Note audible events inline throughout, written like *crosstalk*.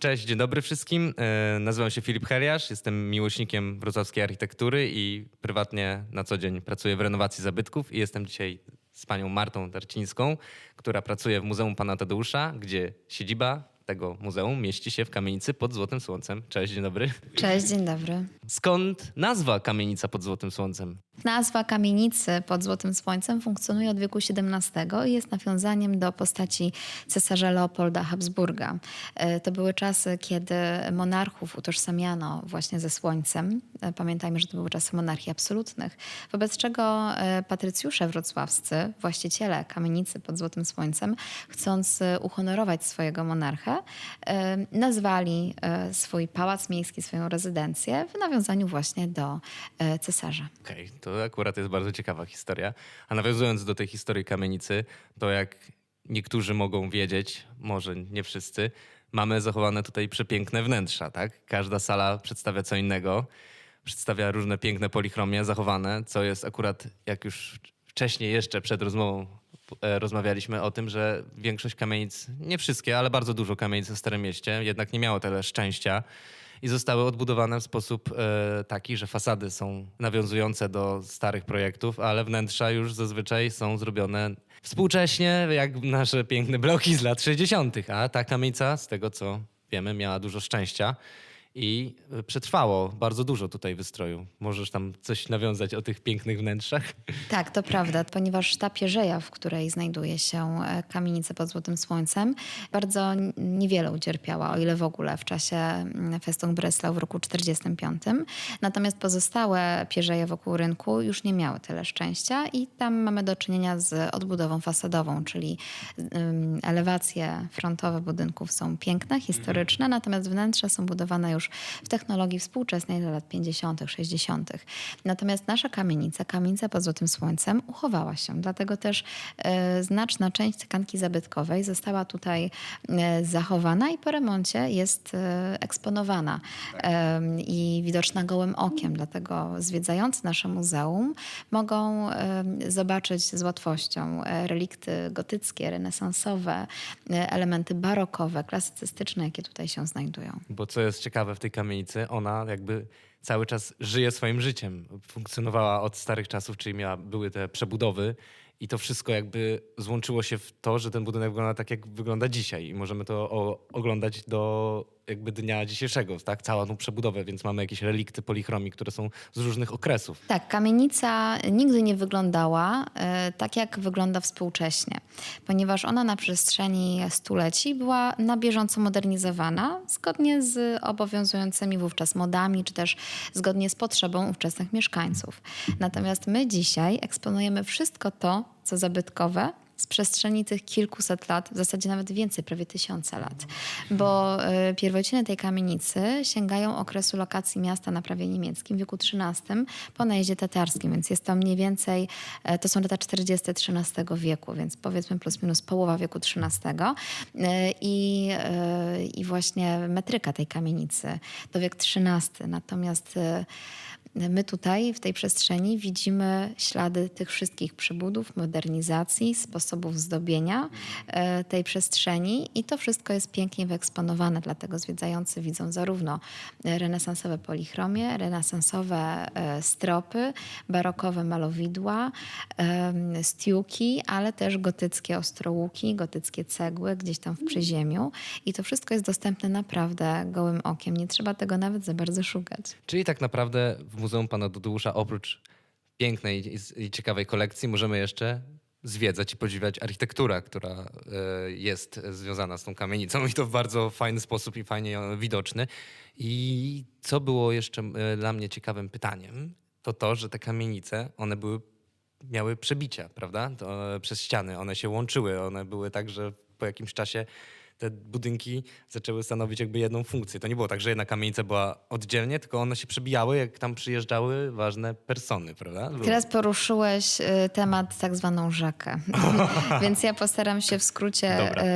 Cześć, dzień dobry wszystkim. E, Nazywam się Filip Heliasz, jestem miłośnikiem wrocławskiej architektury i prywatnie na co dzień pracuję w renowacji zabytków i jestem dzisiaj z panią Martą Tarcińską, która pracuje w Muzeum Pana Tadeusza, gdzie siedziba tego muzeum mieści się w kamienicy pod Złotym Słońcem. Cześć, dzień dobry. Cześć, dzień dobry. Skąd nazwa Kamienica pod Złotym Słońcem? Nazwa kamienicy pod Złotym Słońcem funkcjonuje od wieku XVII i jest nawiązaniem do postaci cesarza Leopolda Habsburga. E, To były czasy, kiedy monarchów utożsamiano właśnie ze Słońcem. E, Pamiętajmy, że to były czasy monarchii absolutnych. Wobec czego e, patrycjusze wrocławscy, właściciele kamienicy pod Złotym Słońcem, chcąc uhonorować swojego monarchę, e, nazwali e, swój pałac miejski, swoją rezydencję w nawiązaniu właśnie do e, cesarza. Okej, to akurat jest bardzo ciekawa historia. A nawiązując do tej historii kamienicy, to jak niektórzy mogą wiedzieć, może nie wszyscy, mamy zachowane tutaj przepiękne wnętrza, tak? Każda sala przedstawia co innego, przedstawia różne piękne polichromie zachowane, co jest akurat, jak już wcześniej jeszcze przed rozmową e, rozmawialiśmy o tym, że większość kamienic, nie wszystkie, ale bardzo dużo kamienic w Starym Mieście jednak nie miało tyle szczęścia i zostały odbudowane w sposób e, taki, że fasady są nawiązujące do starych projektów, ale wnętrza już zazwyczaj są zrobione współcześnie, jak nasze piękne bloki z lat 60., a ta kamienica, z tego co wiemy, miała dużo szczęścia i e, przetrwało bardzo dużo tutaj wystroju. Możesz tam coś nawiązać o tych pięknych wnętrzach? *laughs* Tak, to prawda, ponieważ ta pierzeja, w której znajduje się e, kamienica pod Złotym Słońcem, bardzo niewiele ucierpiała, o ile w ogóle w czasie mm, Festung Breslau w roku 45. Natomiast pozostałe pierzeje wokół rynku już nie miały tyle szczęścia i tam mamy do czynienia z odbudową fasadową, czyli ym, elewacje frontowe budynków są piękne, historyczne, natomiast wnętrza są budowane już w technologii współczesnej do lat 50., 60. Natomiast nasza kamienica, kamienica pod Złotym Słońcem, uchowała się. Dlatego też e, znaczna część tkanki zabytkowej została tutaj e, zachowana i po remoncie jest e, eksponowana e, i widoczna gołym okiem. Dlatego zwiedzający nasze muzeum mogą zobaczyć z łatwością relikty gotyckie, renesansowe, elementy barokowe, klasycystyczne, jakie tutaj się znajdują. Bo co jest ciekawe w tej kamienicy, ona jakby cały czas żyje swoim życiem. Funkcjonowała od starych czasów, czyli miała, były te przebudowy i to wszystko jakby złączyło się w to, że ten budynek wygląda tak, jak wygląda dzisiaj. I możemy to oglądać do jakby dnia dzisiejszego, tak? Całą tą przebudowę, więc mamy jakieś relikty polichromii, które są z różnych okresów. Tak, kamienica nigdy nie wyglądała e, tak, jak wygląda współcześnie, ponieważ ona na przestrzeni stuleci była na bieżąco modernizowana zgodnie z obowiązującymi wówczas modami, czy też zgodnie z potrzebą ówczesnych mieszkańców. Natomiast my dzisiaj eksponujemy wszystko to, co zabytkowe, z przestrzeni tych kilkuset lat, w zasadzie nawet więcej, prawie tysiąca lat. Bo y, pierwociny tej kamienicy sięgają okresu lokacji miasta na prawie niemieckim w wieku XIII po najeździe tatarskim, więc jest to mniej więcej, e, to są lata 40 XIII wieku, więc powiedzmy plus minus połowa wieku XIII. Y, I, y, I właśnie metryka tej kamienicy to wiek XIII. Natomiast My tutaj w tej przestrzeni widzimy ślady tych wszystkich przybudów, modernizacji, sposobów zdobienia e, tej przestrzeni i to wszystko jest pięknie wyeksponowane, dlatego zwiedzający widzą zarówno e, renesansowe polichromie, renesansowe e, stropy, barokowe malowidła, em, stiuki, ale też gotyckie ostrołuki, gotyckie cegły gdzieś tam w przyziemiu i to wszystko jest dostępne naprawdę gołym okiem. Nie trzeba tego nawet za bardzo szukać. Czyli tak naprawdę w Muzeum Pana Tadeusza oprócz pięknej i- ciekawej kolekcji możemy jeszcze zwiedzać i podziwiać architekturę, która e, jest związana z tą kamienicą i to w bardzo fajny sposób i fajnie widoczny. I co było jeszcze e, dla mnie ciekawym pytaniem, to to, że te kamienice, one były, miały przebicia, prawda? To, e, przez ściany, one się łączyły, one były tak, że po jakimś czasie te budynki zaczęły stanowić jakby jedną funkcję. To nie było tak, że jedna kamienica była oddzielnie, tylko one się przebijały, jak tam przyjeżdżały ważne persony, prawda? Teraz poruszyłeś y, temat tak zwaną rzekę. *laughs* Więc ja postaram się w skrócie, Dobra. y,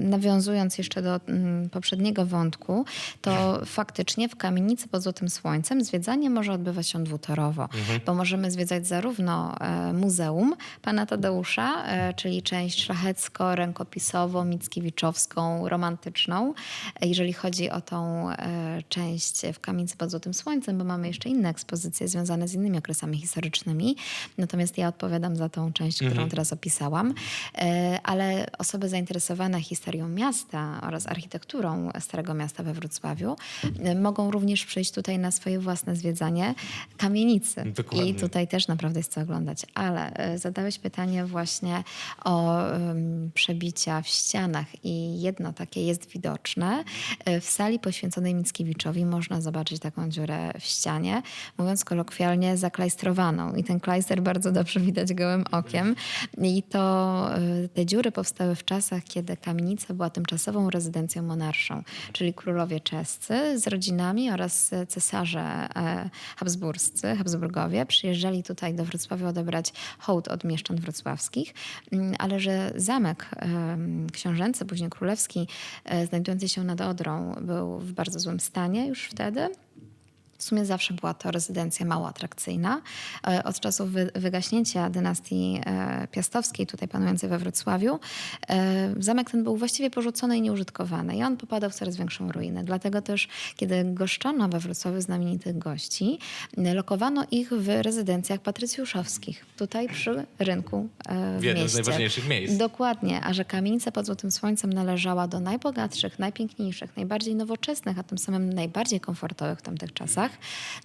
nawiązując jeszcze do mm, poprzedniego wątku, to *laughs* faktycznie w kamienicy pod Złotym Słońcem zwiedzanie może odbywać się dwutorowo, bo możemy zwiedzać zarówno e, muzeum pana Tadeusza, e, czyli część szlachecko-rękopisowo-mickiewiczową, romantyczną, jeżeli chodzi o tą e, część w Kamienicy pod Złotym Słońcem, bo mamy jeszcze inne ekspozycje związane z innymi okresami historycznymi. Natomiast ja odpowiadam za tą część, którą teraz opisałam. E, Ale osoby zainteresowane historią miasta oraz architekturą Starego Miasta we Wrocławiu e, mogą również przyjść tutaj na swoje własne zwiedzanie kamienicy. Dokładnie. I tutaj też naprawdę jest co oglądać. Ale zadałeś pytanie właśnie o przebicia w ścianach i jedno takie jest widoczne. E, W sali poświęconej Mickiewiczowi można zobaczyć taką dziurę w ścianie, mówiąc kolokwialnie, zaklajstrowaną. I ten klajster bardzo dobrze widać gołym okiem. I to e, te dziury powstały w czasach, kiedy kamienica była tymczasową rezydencją monarszą, czyli królowie czescy z rodzinami oraz cesarze e, habsburscy, Habsburgowie przyjeżdżali tutaj do Wrocławia odebrać hołd od mieszczan wrocławskich, Mm, ale że zamek książęcy, później królewski, e, znajdujący się nad Odrą, był w bardzo złym stanie już wtedy. W sumie zawsze była to rezydencja mało atrakcyjna. E, Od czasów wy- wygaśnięcia dynastii e, piastowskiej, tutaj panującej we Wrocławiu, e, zamek ten był właściwie porzucony i nieużytkowany. I on popadał w coraz większą ruinę. Dlatego też, kiedy goszczono we Wrocławiu znamienitych gości, lokowano ich w rezydencjach patrycjuszowskich, tutaj przy rynku w W jednym z mieście. najważniejszych miejsc. Dokładnie, a że kamienica pod Złotym Słońcem należała do najbogatszych, najpiękniejszych, najbardziej nowoczesnych, a tym samym najbardziej komfortowych w tamtych czasach,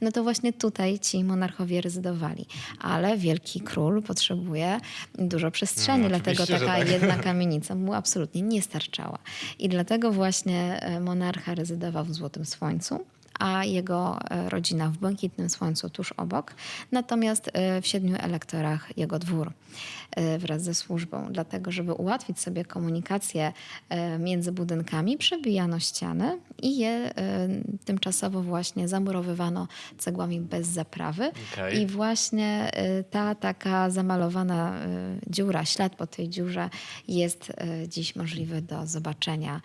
no to właśnie tutaj ci monarchowie rezydowali. Ale wielki król potrzebuje dużo przestrzeni, No, dlatego taka tak. jedna *laughs* kamienica mu absolutnie nie starczała. I dlatego właśnie e, monarcha rezydował w Złotym Słońcu a jego e, rodzina w Błękitnym Słońcu tuż obok, natomiast e, w Siedmiu Elektorach jego dwór e, wraz ze służbą. Dlatego, żeby ułatwić sobie komunikację między budynkami, przebijano ściany i je tymczasowo właśnie zamurowywano cegłami bez zaprawy. Okej. I właśnie ta taka zamalowana dziura, ślad po tej dziurze jest dziś możliwy do zobaczenia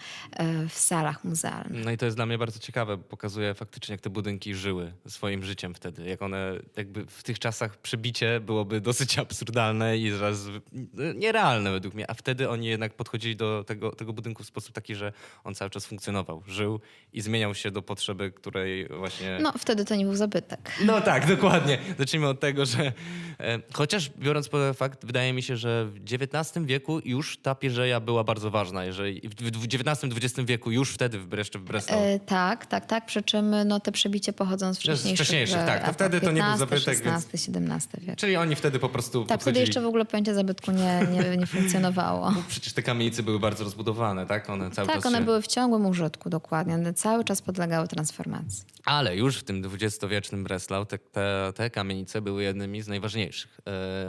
w salach muzealnych. No i to jest dla mnie bardzo ciekawe, bo pokazuje faktycznie, jak te budynki żyły swoim życiem wtedy. Jak one, jakby w tych czasach przebicie byłoby dosyć absurdalne i zaraz no, nierealne według mnie, a wtedy oni jednak podchodzili do tego, tego budynku w sposób taki, że on cały czas funkcjonował, żył i zmieniał się do potrzeby, której właśnie... No, wtedy to nie był zabytek. No tak, dokładnie. Zacznijmy od tego, że e, chociaż biorąc pod fakt, wydaje mi się, że w XIX wieku już ta pierzeja była bardzo ważna. Jeżeli w XIX-XX wieku już wtedy w, jeszcze w Breslau. E, tak, tak, tak. Przy czym no, te przebicie pochodzą z wcześniejszych, wcześniejszych, e, tak. To wtedy to nie był 15, zabytek, więc- 16, 17 wiek. Czyli oni wtedy po prostu Tak, wtedy jeszcze w ogóle pojęcie zabytku nie, nie, nie *laughs* funkcjonowało. Przecież te kamienice były bardzo rozbudowane, tak? One cały Tak, czas one się... były w ciągłym użytku, dokładnie. One cały czas podlegały transformacji. Ale już w tym dwudziestowiecznym Breslau te, te, te kamienice były jednymi z najważniejszych.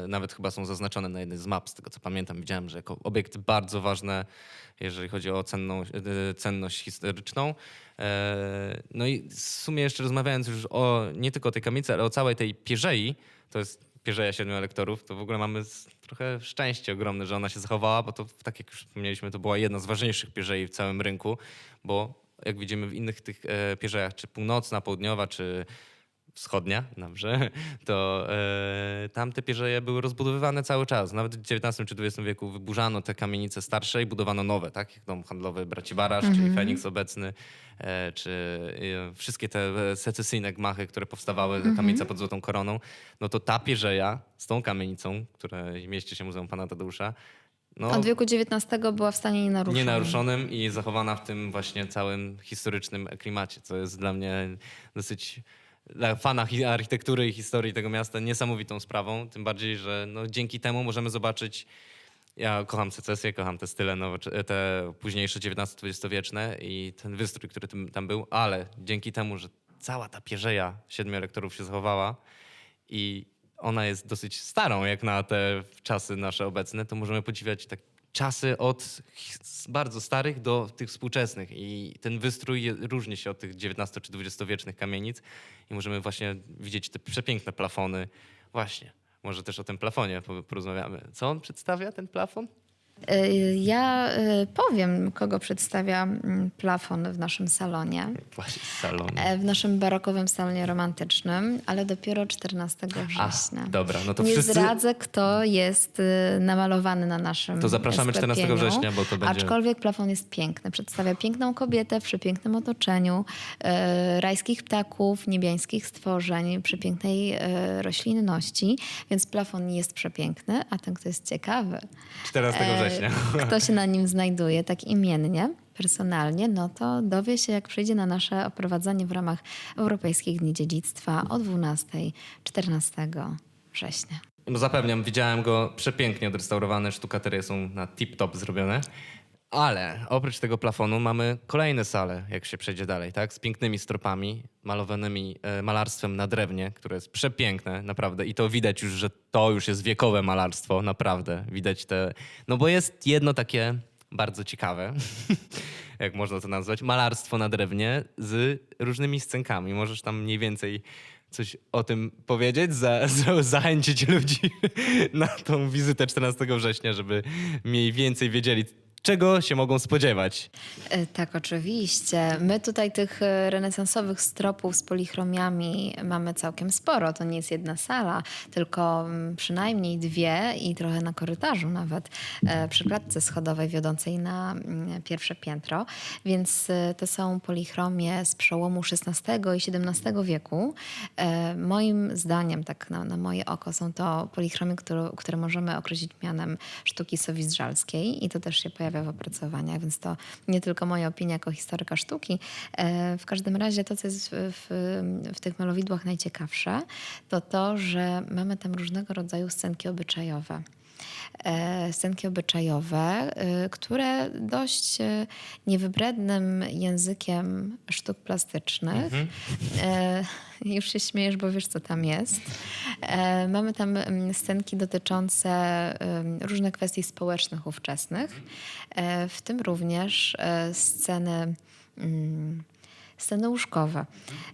E, nawet chyba są zaznaczone na jednej z map, z tego co pamiętam. Widziałem, że jako obiekt bardzo ważny, jeżeli chodzi o cenną, e, cenność historyczną. E, no i w sumie jeszcze rozmawiając już o nie tylko tej kamienicy, ale o całej tej pierzei, to jest pierzeja siedmiu elektorów, to w ogóle mamy trochę szczęście ogromne, że ona się zachowała, bo to tak jak już wspomnieliśmy, to była jedna z ważniejszych pierzei w całym rynku, bo jak widzimy w innych tych e, pierzejach, czy północna, południowa, czy wschodnia, dobrze, *laughs* to e, tam te pierzeje były rozbudowywane cały czas. Nawet w XIX czy XX wieku wyburzano te kamienice starsze i budowano nowe, tak? Jak dom handlowy Braci Barasz, czyli Feniks obecny, e, czy e, wszystkie te e, secesyjne gmachy, które powstawały, kamienica pod Złotą Koroną, no to ta pierzeja z tą kamienicą, która mieści się w Muzeum Pana Tadeusza, no, Od wieku XIX była w stanie nienaruszonym. nienaruszonym i zachowana w tym właśnie całym historycznym klimacie, co jest dla mnie dosyć dla fana hi- architektury i historii tego miasta niesamowitą sprawą. Tym bardziej, że no, dzięki temu możemy zobaczyć. Ja kocham secesję, kocham te style nowocze- te późniejsze XIX-XX wieczne i ten wystrój, który tam był, ale dzięki temu, że cała ta pierzeja siedmiu elektorów się zachowała i ona jest dosyć starą, jak na te czasy nasze obecne, to możemy podziwiać tak czasy od bardzo starych do tych współczesnych. I ten wystrój różni się od tych XIX czy XX-wiecznych kamienic i możemy właśnie widzieć te przepiękne plafony. Właśnie, może też o tym plafonie po- porozmawiamy. Co on przedstawia, ten plafon? Y, Ja y, powiem, kogo przedstawia mm, plafon w naszym salonie. Właśnie z salonu. E, W naszym barokowym salonie romantycznym, ale dopiero 14 września. dobra, no to Nie wszyscy- zdradzę, kto jest y, namalowany na naszym To zapraszamy 14 sklepieniu. września, bo to będzie- Aczkolwiek plafon jest piękny. Przedstawia piękną kobietę w przepięknym otoczeniu, e, rajskich ptaków, niebiańskich stworzeń, przepięknej e, roślinności, więc plafon jest przepiękny, a ten, kto jest ciekawy, 14 e, września. *laughs* kto się na nim znajduje tak imiennie, personalnie, no to dowie się, jak przyjdzie na nasze oprowadzanie w ramach Europejskich Dni Dziedzictwa o 12-14 września. No zapewniam, widziałem go przepięknie odrestaurowane, sztukaterie są na tip-top zrobione. Ale oprócz tego plafonu mamy kolejne sale, jak się przejdzie dalej, tak? Z pięknymi stropami, malowanymi e, malarstwem na drewnie, które jest przepiękne, naprawdę. I to widać już, że to już jest wiekowe malarstwo, naprawdę. Widać te... No bo jest jedno takie bardzo ciekawe, *laughs* jak można to nazwać, malarstwo na drewnie z różnymi scenkami. Możesz tam mniej więcej coś o tym powiedzieć, za, *laughs* za, zachęcić ludzi *laughs* na tą wizytę 14 września, żeby mniej więcej wiedzieli, czego się mogą spodziewać. E, Tak, oczywiście. My tutaj tych e, renesansowych stropów z polichromiami mamy całkiem sporo. To nie jest jedna sala, tylko mm, przynajmniej dwie i trochę na korytarzu nawet, e, przy klatce schodowej wiodącej na mm, pierwsze piętro. Więc to są polichromie z przełomu XVI i XVII wieku. Moim zdaniem, tak na, na moje oko, są to polichromie, które, które możemy określić mianem sztuki sowizdżalskiej i to też się pojawia w opracowaniach, więc to nie tylko moja opinia jako historyka sztuki. E, W każdym razie to, co jest w, w, tych malowidłach najciekawsze, to to, że mamy tam różnego rodzaju scenki obyczajowe scenki obyczajowe, e, które dość e, niewybrednym językiem sztuk plastycznych, e, już się śmiejesz, bo wiesz, co tam jest. E, mamy tam mm, scenki dotyczące różnych kwestii społecznych ówczesnych, e, w tym również e, sceny. Sceny łóżkowe.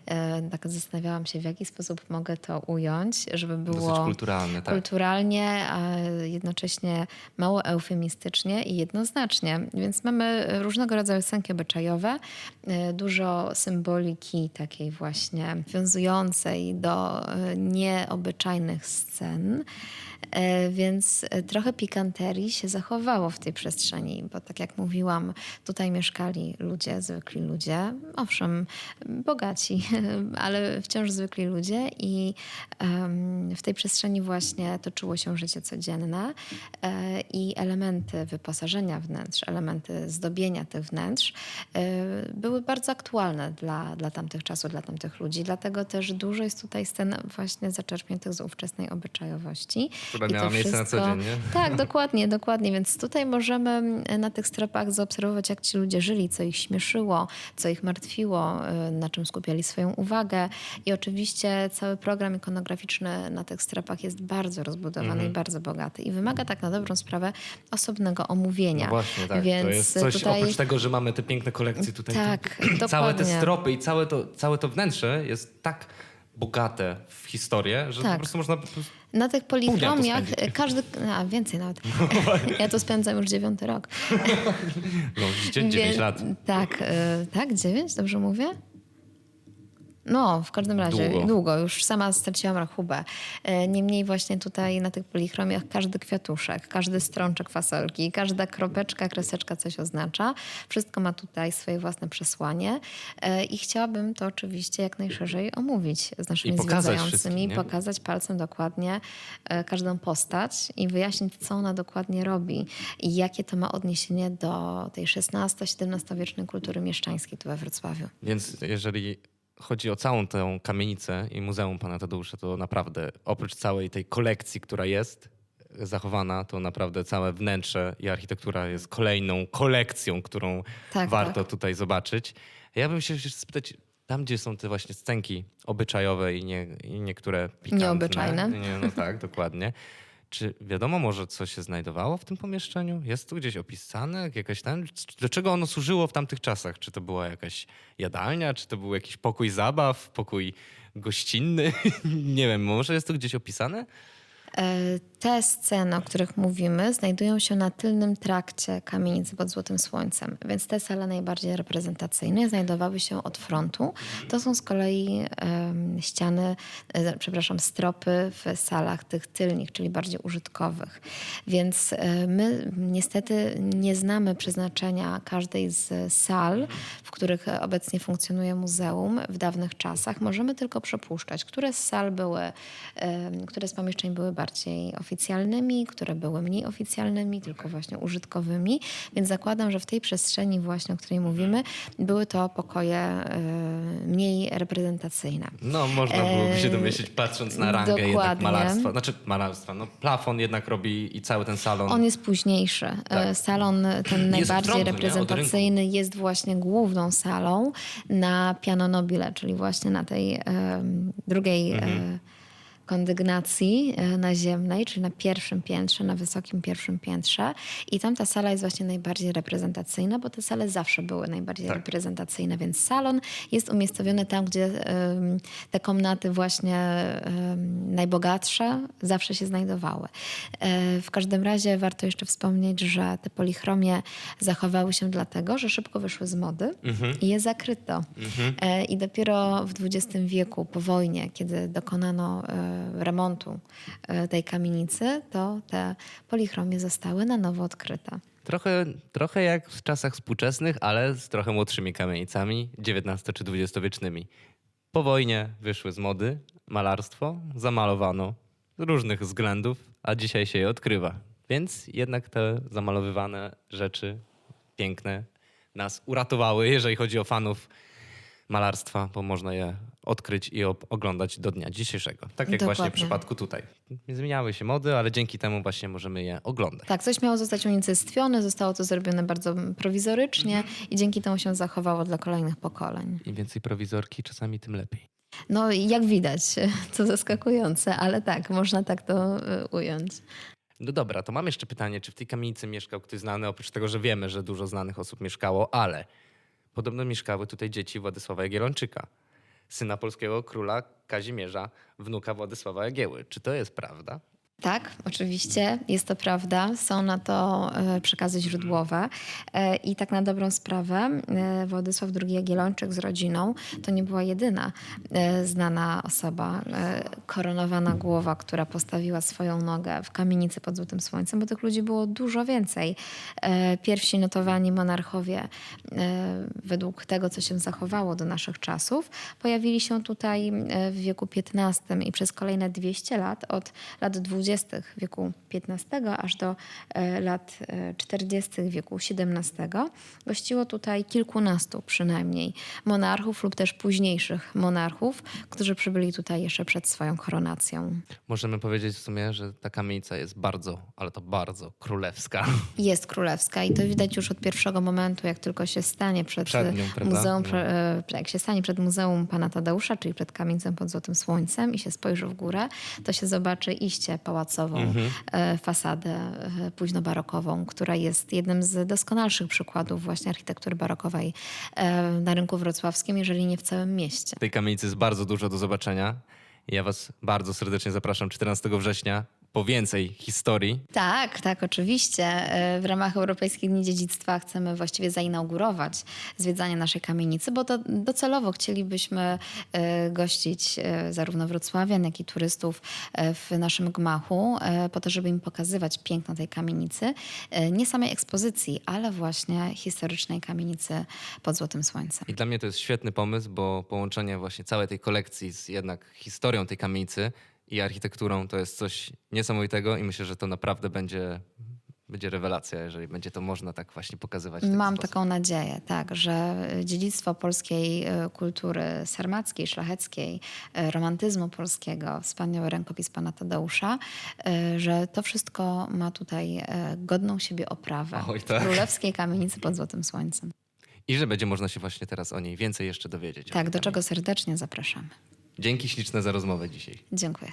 E, tak zastanawiałam się, w jaki sposób mogę to ująć, żeby było Dosyć kulturalne, tak. kulturalnie, a jednocześnie mało eufemistycznie i jednoznacznie. Więc mamy różnego rodzaju scenki obyczajowe, e, dużo symboliki takiej właśnie wiązującej do e, nieobyczajnych scen. E, Więc e, trochę pikanterii się zachowało w tej przestrzeni, bo tak jak mówiłam, tutaj mieszkali ludzie, zwykli ludzie, owszem, bogaci, *laughs* ale wciąż zwykli ludzie i w tej przestrzeni właśnie toczyło się życie codzienne e, i elementy wyposażenia wnętrz, elementy zdobienia tych wnętrz były bardzo aktualne dla, dla tamtych czasów, dla tamtych ludzi. Dlatego też dużo jest tutaj scen właśnie zaczerpniętych z ówczesnej obyczajowości. Która miała miejsce na co dzień, nie? Tak, dokładnie, dokładnie. Więc tutaj możemy mm, na tych stropach zaobserwować, jak ci ludzie żyli, co ich śmieszyło, co ich martwiło, y, na czym skupiali swoją uwagę. I oczywiście cały program ikonograficzny na tych stropach jest bardzo rozbudowany Mhm. i bardzo bogaty. I wymaga tak na dobrą sprawę osobnego omówienia. No właśnie, tak. Więc to jest coś, tutaj... oprócz tego, że mamy te piękne kolekcje tutaj, Tak, to, całe te stropy i całe to, całe to wnętrze jest tak bogate w historię, że Tak. po prostu można... Na tych polichromiach każdy, a więcej nawet. ja to spędzam już dziewiąty rok. No widzicie, 9 Wie- lat. Tak, y, tak, dziewięć, dobrze mówię? No, w każdym razie Długo. długo, już sama straciłam rachubę. E, Niemniej właśnie tutaj na tych polichromiach każdy kwiatuszek, każdy strączek fasolki, każda kropeczka, kreseczka coś oznacza. Wszystko ma tutaj swoje własne przesłanie E, i chciałabym to oczywiście jak najszerzej omówić z naszymi I pokazać zwiedzającymi, pokazać palcem dokładnie e, każdą postać i wyjaśnić, co ona dokładnie robi i jakie to ma odniesienie do tej XVI-XVII wiecznej kultury mieszczańskiej tu we Wrocławiu. Więc jeżeli chodzi o całą tę kamienicę i Muzeum Pana Tadeusza, to naprawdę oprócz całej tej kolekcji, która jest zachowana, to naprawdę całe wnętrze i architektura jest kolejną kolekcją, którą Tak, warto tak. tutaj zobaczyć. Ja bym się jeszcze spytać, tam gdzie są te właśnie scenki obyczajowe i, nie, i niektóre pikantne. Nieobyczajne. Nie, no tak, dokładnie. Czy wiadomo może, co się znajdowało w tym pomieszczeniu? Jest tu gdzieś opisane? Jakaś tam, do czego ono służyło w tamtych czasach? Czy to była jakaś jadalnia? Czy to był jakiś pokój zabaw? Pokój gościnny? *laughs* Nie wiem, może jest to gdzieś opisane? E, Te sceny, o których mówimy, znajdują się na tylnym trakcie kamienicy pod Złotym Słońcem, więc te sale najbardziej reprezentacyjne znajdowały się od frontu. To są z kolei ściany, e, przepraszam, stropy w salach tych tylnych, czyli bardziej użytkowych. Więc e, my niestety nie znamy przeznaczenia każdej z sal, w których obecnie funkcjonuje muzeum w dawnych czasach. Możemy tylko przypuszczać, które z sal były, które z pomieszczeń były bardziej oficjalnymi, które były mniej oficjalnymi, tylko właśnie użytkowymi. Więc zakładam, że w tej przestrzeni właśnie, o której mówimy, były to pokoje e, mniej reprezentacyjne. No, można byłoby się Eee, domyślić, patrząc na rangę jednak dokładnie. malarstwa. Znaczy malarstwa, no plafon jednak robi i cały ten salon. On jest późniejszy. E, Tak. Salon ten najbardziej? Od reprezentacyjny jest właśnie główną salą na Piano Nobile, czyli właśnie na tej em, drugiej e, kondygnacji e, naziemnej, czyli na pierwszym piętrze, na wysokim pierwszym piętrze. I tam ta sala jest właśnie najbardziej reprezentacyjna, bo te sale zawsze były najbardziej Tak. reprezentacyjne, więc salon jest umiejscowiony tam, gdzie te komnaty właśnie najbogatsze zawsze się znajdowały. E, W każdym razie warto jeszcze wspomnieć, że te polichromie zachowały się dlatego, że szybko wyszły z mody i je zakryto. E, I dopiero w XX wieku, po wojnie, kiedy dokonano remontu e, tej kamienicy, to te polichromie zostały na nowo odkryte. Trochę, trochę jak w czasach współczesnych, ale z trochę młodszymi kamienicami, XIX czy XX-wiecznymi. Po wojnie wyszły z mody malarstwo, zamalowano z różnych względów, a dzisiaj się je odkrywa. Więc jednak te zamalowywane rzeczy piękne nas uratowały, jeżeli chodzi o fanów malarstwa, bo można je odkryć i oglądać do dnia dzisiejszego. Tak jak właśnie w Dokładnie. przypadku tutaj. Zmieniały się mody, ale dzięki temu właśnie możemy je oglądać. Tak, coś miało zostać unicestwione, zostało to zrobione bardzo prowizorycznie i dzięki temu się zachowało dla kolejnych pokoleń. Im więcej prowizorki, czasami tym lepiej. No jak widać, *laughs* to zaskakujące, ale tak, można tak to y, ująć. No dobra, to mam jeszcze pytanie, czy w tej kamienicy mieszkał ktoś znany, oprócz tego, że wiemy, że dużo znanych osób mieszkało, ale podobno mieszkały tutaj dzieci Władysława Jagiellończyka, syna polskiego króla Kazimierza, wnuka Władysława Jagieły. Czy to jest prawda? Tak, oczywiście, jest to prawda. Są na to e, przekazy źródłowe. E, I tak na dobrą sprawę, e, Władysław II Jagiellończyk z rodziną to nie była jedyna znana osoba, koronowana głowa, która postawiła swoją nogę w kamienicy pod Złotym Słońcem, bo tych ludzi było dużo więcej. Pierwsi notowani monarchowie, według tego, co się zachowało do naszych czasów, pojawili się tutaj w wieku XV i przez kolejne 200 lat, od lat 20. wieku XV aż do e, lat e, 40. wieku XVII. Gościło tutaj kilkunastu przynajmniej monarchów lub też późniejszych monarchów, którzy przybyli tutaj jeszcze przed swoją koronacją. Możemy powiedzieć w sumie, że ta kamienica jest bardzo, ale to bardzo królewska. Jest królewska i to widać już od pierwszego momentu, jak tylko się stanie przed, Przed nią, muzeum, No. e, jak się stanie przed Muzeum Pana Tadeusza, czyli przed kamienicą pod Złotym Słońcem i się spojrzy w górę, to się zobaczy iście pałacową Mhm. e, fasadę e, późnobarokową, która jest jednym z doskonalszych przykładów właśnie architektury barokowej e, na rynku wrocławskim, jeżeli nie w całym mieście. Tej kamienicy jest bardzo dużo do zobaczenia. Ja was bardzo serdecznie zapraszam 14 września po więcej historii. Tak, tak, oczywiście. E, W ramach Europejskich Dni Dziedzictwa chcemy właściwie zainaugurować zwiedzanie naszej kamienicy, bo to docelowo chcielibyśmy e, gościć e, zarówno wrocławian, jak i turystów w naszym gmachu, po to, żeby im pokazywać piękno tej kamienicy. Nie samej ekspozycji, ale właśnie historycznej kamienicy pod Złotym Słońcem. I dla mnie to jest świetny pomysł, bo połączenie właśnie całej tej kolekcji z jednak historią tej kamienicy i architekturą to jest coś niesamowitego i myślę, że to naprawdę będzie, będzie rewelacja, jeżeli będzie to można tak właśnie pokazywać. w Mam sposób. taką nadzieję, tak, że dziedzictwo polskiej e, kultury sarmackiej, szlacheckiej, e, romantyzmu polskiego, wspaniały rękopis pana Tadeusza, e, że to wszystko ma tutaj godną siebie oprawę Oj, w tak. królewskiej kamienicy pod Złotym Słońcem. I że będzie można się właśnie teraz o niej więcej jeszcze dowiedzieć. Tak, do czego serdecznie zapraszamy. Dzięki śliczne za rozmowę dzisiaj. Dziękuję.